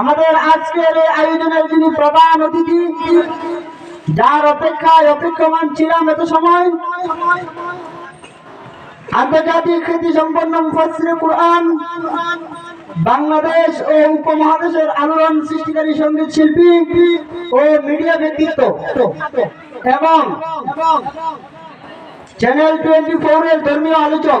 আমাদের আজকের এই আয়োজনের যিনি প্রধান অতিথি, যার অপেক্ষায় অপেক্ষমান ছিলাম এত সময়, আন্তর্জাতিক খ্যাতি সম্পন্ন মুফাসসির কোরআন, বাংলাদেশ ও উপমহাদেশের আলোড়ন সৃষ্টিকারী সংগীত শিল্পী ও মিডিয়া ব্যক্তিত্ব এবং চ্যানেল টোয়েন্টি ফোর এর ধর্মীয় আলোচক।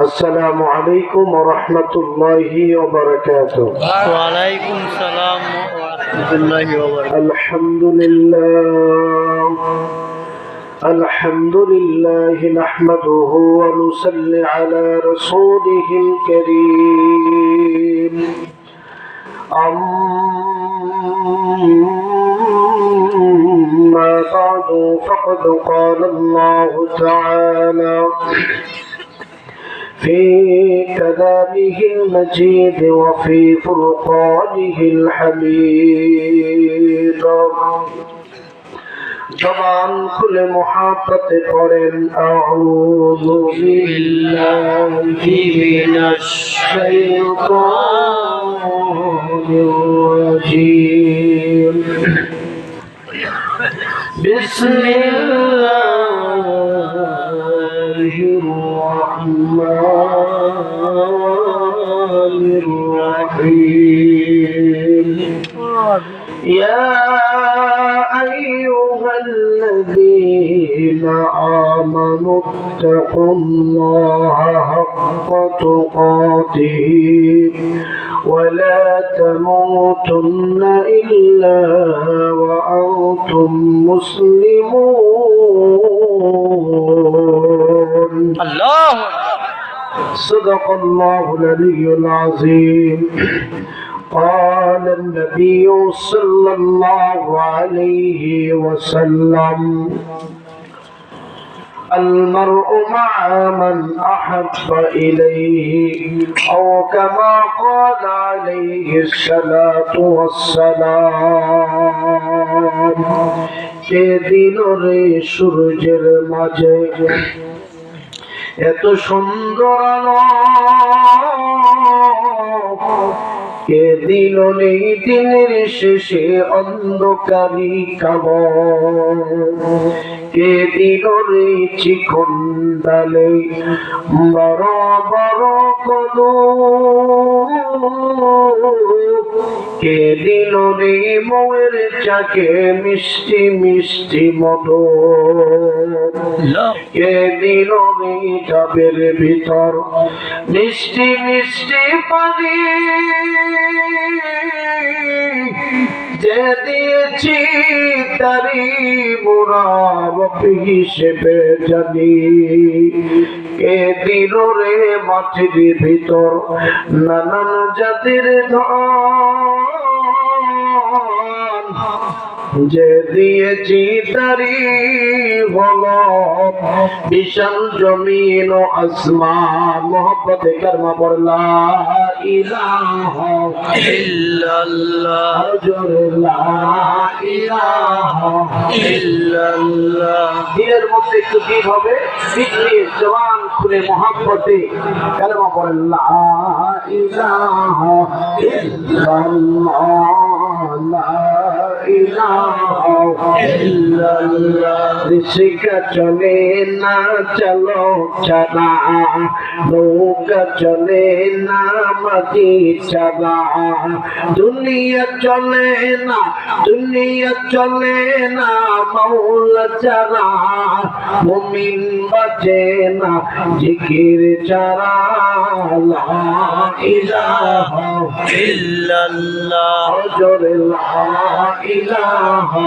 السلام عليكم ورحمة الله وبركاته. وعليكم السلام ورحمة الله وبركاته. الحمد لله. الحمد لله نحمده ونصلي على رسوله الكريم. أما بعد فقد قال الله تعالى في كلامه المجيد وفي فرقانه الحميد জবান খুলে মহাপতে পড়েন আউযু বিল্লাহি মিনাশ শাইতানির রাজীম بسم الرحمن الرحيم. يا أيها الذين آمنوا اتقوا الله حق تقاته ولا تموتن إلا وأنتم مسلمون. صدق الله العلي العظيم قال النبي صلى الله عليه وسلم المرء مع من أحب إليه أو كما قال عليه الصلاة والسلام কে দিল রে সূর্যের মাঝে এত সুন্দর কে দিল নেই দিনের শেষে অন্ধকারী কাব কে দিল রে চিকন বড় বড় কদ কে দিল রে মোয়ের চাকে মিষ্টি মিষ্টি মতো কে দিল ডাবের ভিতর মিষ্টি মিষ্টি পানি। যে দিয়েছি তারি মুরাব হিসেবে জানি। কে দিল রে মাটির ভিতর নানান জাতির ধন। যে দিয়েছি তারি হলো। বিশাল জমিন ও আসমান। মোহব্বতে কর্মা পড়লা ইলাহা ইল্লাল্লাহ। জোরে ইলাহা ইল্লাল্লাহ। মধ্যে একটু হবে। নিয়ে জবান খুলে মোহাম্মতে কালেমা পড়েন লা ইলাহা ইল্লাল্লাহ। Oh. ঋষিকা চলে না, চলো চলা নৌকা চলে না, মাটি চলা দুনিয়া চলে না, দুনিয়া চলে না, মৌলা চারা মুমিন বাজে না, জিকির লা ইলাহা ইল্লাল্লাহ। জোরে লা ইলাহা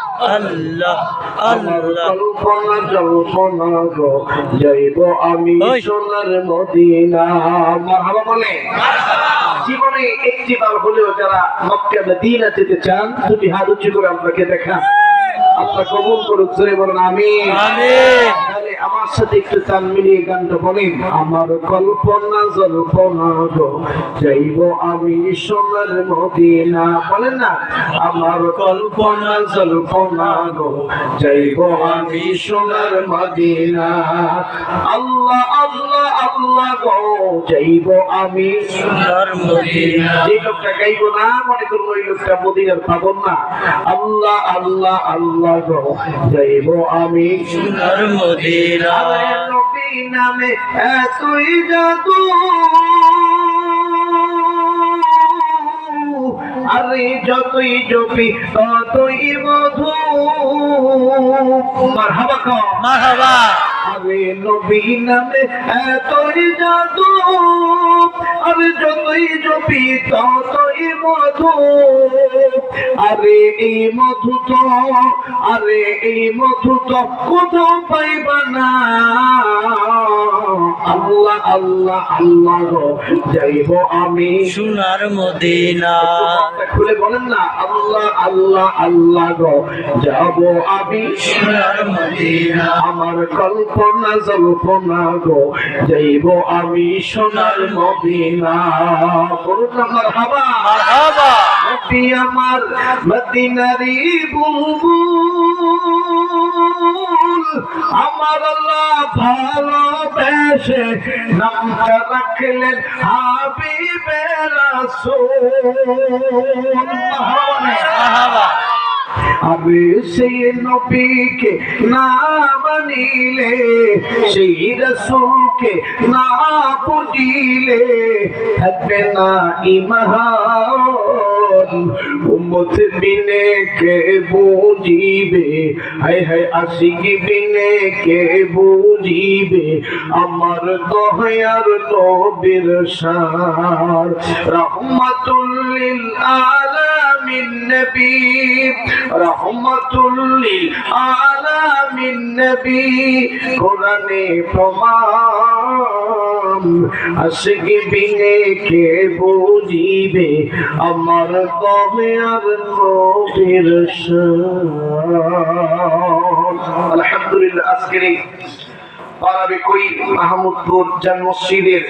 আল্লাহ আল্লাহ। কল্পনা যাইব আমি। সোনার মদিনা মারহাবা বলে। জীবনে একটি বার হলেও যারা মক্কা মদিনা যেতে চান দুটি হাত উঁচু করে আপনাকে দেখা আপনার কবুল করুক জোরে বলুন আমি আমার সাথে একটু তাল মিলিয়ে গানটা বলেন। আমার কল্পনা জল্পনা গো যাইব আমি সোনার মদিনা। বলেন না আমার কল্পনা জল্পনা গো যাইব আমি সোনার মদিনা। আল্লাহ আল্লাহ আল্লাহ গো যাইব আমি সোনার মদিনা। যে লোকটা গাইব না মনে করব ওই লোকটা মদিনার পাবন না। আল্লাহ আল্লাহ আল্লাহ গো যাইব আমি সোনার মদিনা নামে এতই জাদু আরে যতই জপি ততই মধু মারহাবা মারহাবা। আরে নবী নামে এতই জাদু আরে যতই জপি ততই মধু। আরে এই মধু তো আরে এই মধু তো কোথাও পাইবা না। আল্লাহ আল্লাহ আল্লাহ যাইব আমি। সোনার মদিনা। খুলে বলেন না আল্লাহ আল্লাহ আল্লাহ যাব আমি। সোনার মদিনা। আমার কল্পনা জল্পনা গো যাইব আমি সোনার মদিনা। বলুন আমার হাবা মারহাবা। নবী আমার মদিনারি বুলবুল। আমার আল্লাহ ভালোবেসে নামটা রাখলেন হাবিবে রাসূল। মারহাবা। আমি সেই নবীকে না মানিলে সেই রসুলকে না পুজিলে থাকবে না ইমান উম্মত বিনে কে বুঝিবে? হায় হায় আশিক বিনে কে বুঝিবে? আমার দহয়ার নবীর শান রহমাতুল্লিল আলামিন নবী। রহমাতুল্লিল আলামিন নবী। কোরআনে প্রমাণ আশিক বিনে কে বুঝিবে? আমার কবে আর শান আলহামদুলিল্লাহ, আজকের এই পারাবে কই? মাহমুদপুর জান মসজিদের